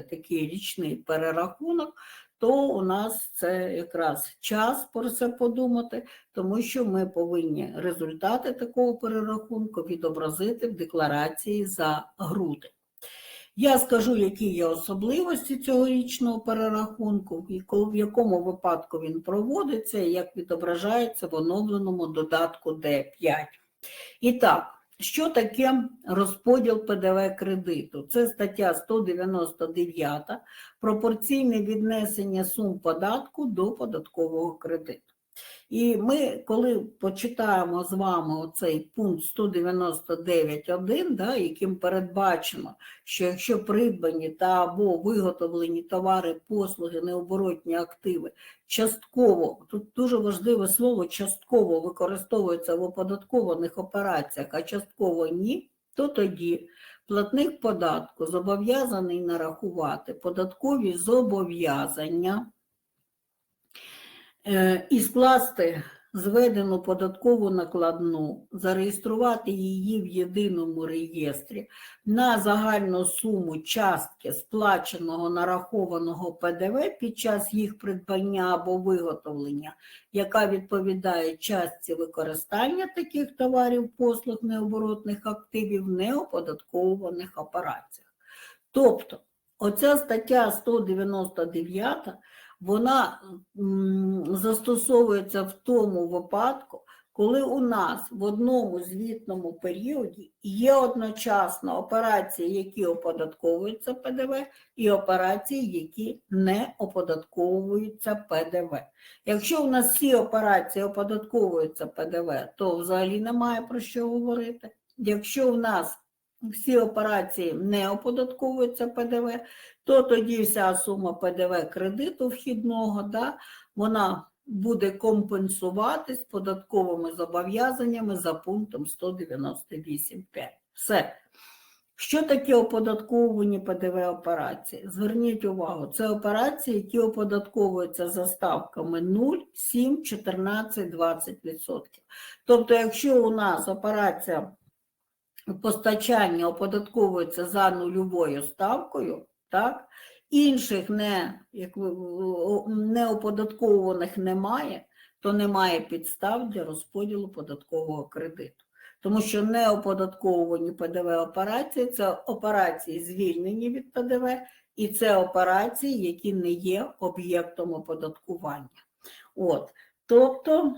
такий річний перерахунок, то у нас це якраз час про це подумати, тому що ми повинні результати такого перерахунку відобразити в декларації за грудень. Я скажу, які є особливості цього річного перерахунку, в якому випадку він проводиться, і як відображається в оновленому додатку Д5. І так, що таке розподіл ПДВ кредиту? Це стаття 199, пропорційне віднесення сум податку до податкового кредиту. І ми, коли почитаємо з вами оцей пункт 199.1, да, яким передбачено, що якщо придбані та або виготовлені товари, послуги, необоротні активи частково, тут дуже важливе слово частково використовується в оподаткованих операціях, а частково ні, то тоді платник податку зобов'язаний нарахувати податкові зобов'язання і скласти зведену податкову накладну, зареєструвати її в єдиному реєстрі на загальну суму частки сплаченого нарахованого ПДВ під час їх придбання або виготовлення, яка відповідає частці використання таких товарів, послуг, необоротних активів в неоподатковуваних операціях. Тобто, оця стаття 199 вона застосовується в тому випадку, коли у нас в одному звітному періоді є одночасно операції, які оподатковуються ПДВ, і операції, які не оподатковуються ПДВ. Якщо у нас всі операції оподатковуються ПДВ, то взагалі немає про що говорити. Якщо у нас всі операції не оподатковуються ПДВ, то тоді вся сума ПДВ кредиту вхідного, да, вона буде компенсуватись податковими зобов'язаннями за пунктом 198.5. Все. Що таке оподатковувані ПДВ операції? Зверніть увагу, це операції, які оподатковуються за ставками 0, 7, 14, 20%. Тобто, якщо у нас операція постачання оподатковується за нульовою ставкою, так? інших не, як ви, о, неоподатковуваних немає, то немає підстав для розподілу податкового кредиту. Тому що неоподатковувані ПДВ операції це операції звільнені від ПДВ, і це операції, які не є об'єктом оподаткування. От, тобто,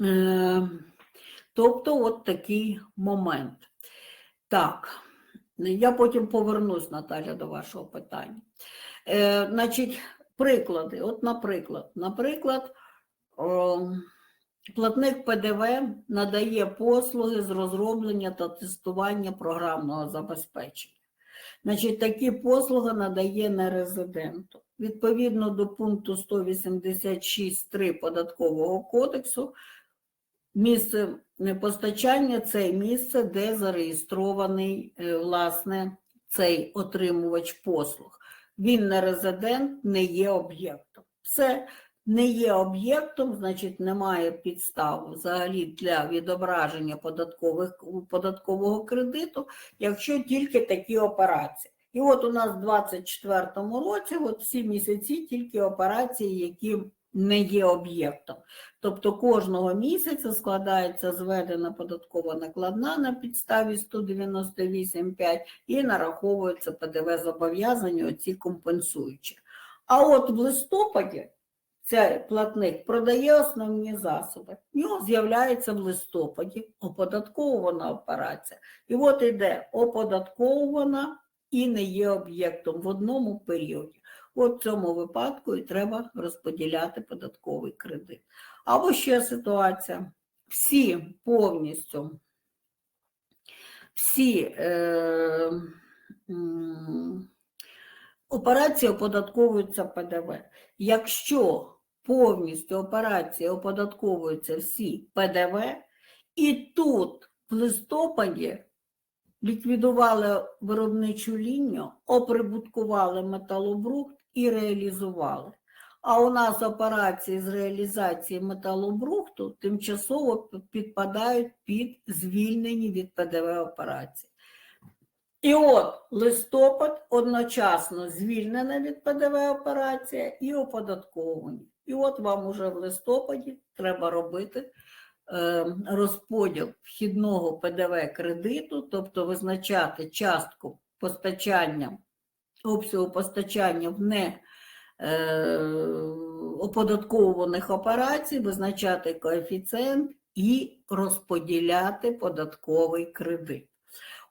е, тобто, от такий момент. Так. Я потім повернусь, Наталя, до вашого питання. Е, значить, приклади. От, наприклад, наприклад, о, платник ПДВ надає послуги з розроблення та тестування програмного забезпечення. Значить, такі послуги надає нерезиденту. Відповідно до пункту 186.3 Податкового кодексу, Місце постачання це місце, де зареєстрований е, власне цей отримувач послуг. Він не резидент, не є об'єктом. Все не є об'єктом, значить немає підстав взагалі для відображення податкових, податкового кредиту, якщо тільки такі операції. І от у нас в 2024 році, от всі місяці, тільки операції, які не є об'єктом. Тобто кожного місяця складається зведена податкова накладна на підставі 198,5 і нараховується ПДВ зобов'язання, оці компенсуючі. А от в листопаді цей платник продає основні засоби. В нього з'являється в листопаді оподатковувана операція. І от іде оподатковувана і не є об'єктом в одному періоді. От в цьому випадку і треба розподіляти податковий кредит. Або ще ситуація. Всі повністю, всі е, операції оподатковуються ПДВ. Якщо повністю операції оподатковуються всі ПДВ, і тут в листопаді ліквідували виробничу лінію, оприбуткували металобрухт і реалізували. А у нас операції з реалізації металобрухту тимчасово підпадають під звільнені від ПДВ операції. І от листопад одночасно звільнена від ПДВ операція і оподатковані. І от вам уже в листопаді треба робити е, розподіл вхідного ПДВ кредиту, тобто визначати частку постачання, обсягу постачання в не е, оподатковуваних операцій, визначати коефіцієнт і розподіляти податковий кредит.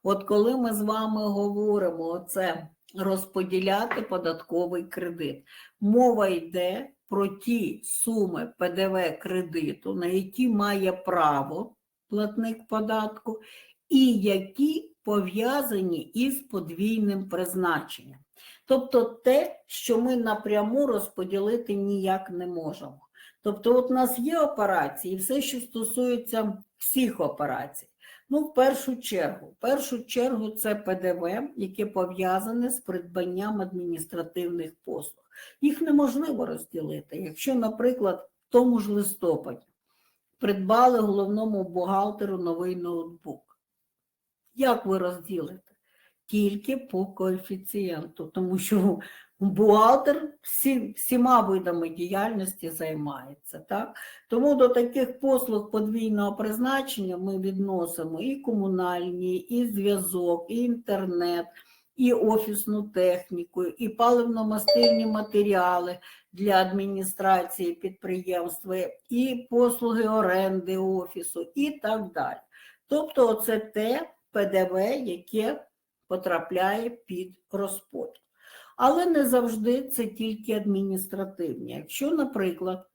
От коли ми з вами говоримо оце розподіляти податковий кредит, мова йде про ті суми ПДВ кредиту, на які має право платник податку, і які пов'язані із подвійним призначенням. Тобто те, що ми напряму розподілити ніяк не можемо. Тобто, от у нас є операції, все, що стосується всіх операцій. Ну, в першу чергу, в першу чергу це ПДВ, яке пов'язане з придбанням адміністративних послуг. Їх неможливо розділити. Якщо, наприклад, в тому ж листопаді придбали головному бухгалтеру новий ноутбук, як ви розділите? Тільки по коефіцієнту, тому що бухгалтер всі, всіма видами діяльності займається. Так? Тому до таких послуг подвійного призначення ми відносимо і комунальні, і зв'язок, і інтернет, і офісну техніку, і паливно-мастильні матеріали для адміністрації підприємства, і послуги оренди офісу, і так далі. Тобто, це те ПДВ, яке потрапляє під розподіл. Але не завжди це тільки адміністративні. Якщо, наприклад,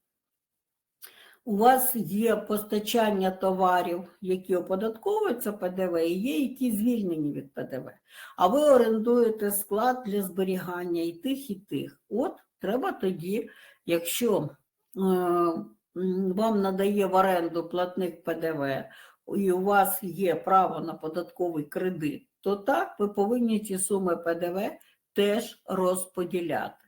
у вас є постачання товарів, які оподатковуються ПДВ, і є які звільнені від ПДВ, а ви орендуєте склад для зберігання і тих, і тих. От треба тоді, якщо е, вам надає в оренду платник ПДВ, і у вас є право на податковий кредит, то так ви повинні ці суми ПДВ теж розподіляти.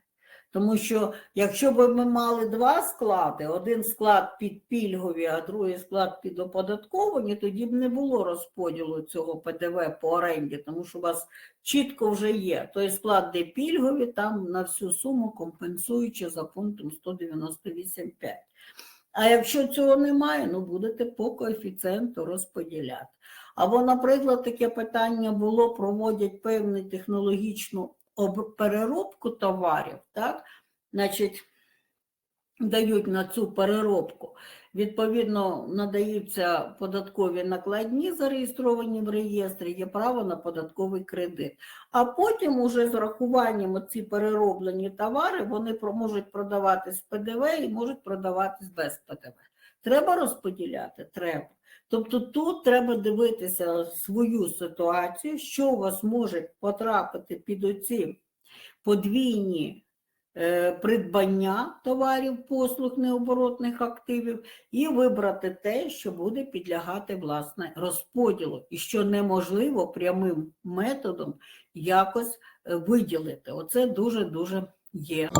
Тому що якщо б ми мали два склади, один склад під пільгові, а другий склад під оподатковані, тоді б не було розподілу цього ПДВ по оренді, тому що у вас чітко вже є той склад, де пільгові, там на всю суму компенсуючи за пунктом 198.5. А якщо цього немає, ну будете по коефіцієнту розподіляти. Або, наприклад, таке питання було, проводять певну технологічну об- переробку товарів, так? Значить, дають на цю переробку. Відповідно, надаються податкові накладні, зареєстровані в реєстрі, є право на податковий кредит. А потім, уже з рахуванням ці перероблені товари, вони можуть продаватись з ПДВ і можуть продаватись без ПДВ. Треба розподіляти? Треба. Тобто тут треба дивитися свою ситуацію, що у вас може потрапити під оці подвійні придбання товарів, послуг, необоротних активів, і вибрати те, що буде підлягати власне розподілу, і що неможливо прямим методом якось е, виділити. Оце дуже-дуже є.